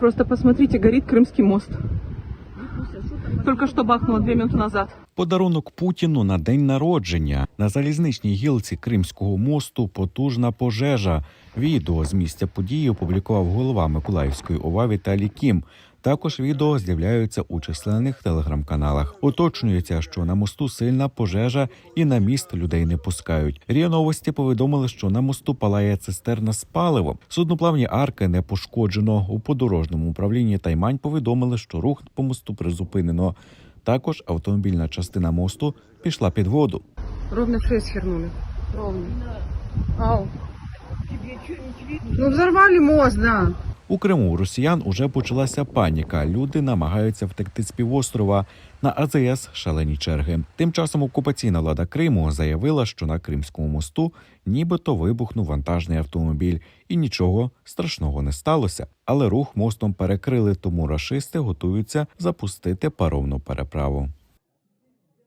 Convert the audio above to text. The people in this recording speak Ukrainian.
Просто посмотрите, горит Крымский мост. Только что бахнуло две минуты назад. Подарунок Путіну на день народження на залізничній гілці Кримського мосту потужна пожежа. Відео з місця події опублікував голова Миколаївської ОВА Віталій Кім. Також відео з'являються у численних телеграм-каналах. Уточнюється, що на мосту сильна пожежа і на міст людей не пускають. Ріа новості повідомили, що на мосту палає цистерна з паливом. Судноплавні арки не пошкоджено. У подорожному управлінні Таймань повідомили, що рух по мосту призупинено. Також автомобільна частина мосту пішла під воду. Ровно в шесть хернули. Ровно. Ау. Ну взорвали мост, да. У Криму росіян уже почалася паніка. Люди намагаються втекти з півострова. На АЗС шалені черги. Тим часом окупаційна влада Криму заявила, що на Кримському мосту нібито вибухнув вантажний автомобіль, і нічого страшного не сталося. Але рух мостом перекрили, тому рашисти готуються запустити паромну переправу.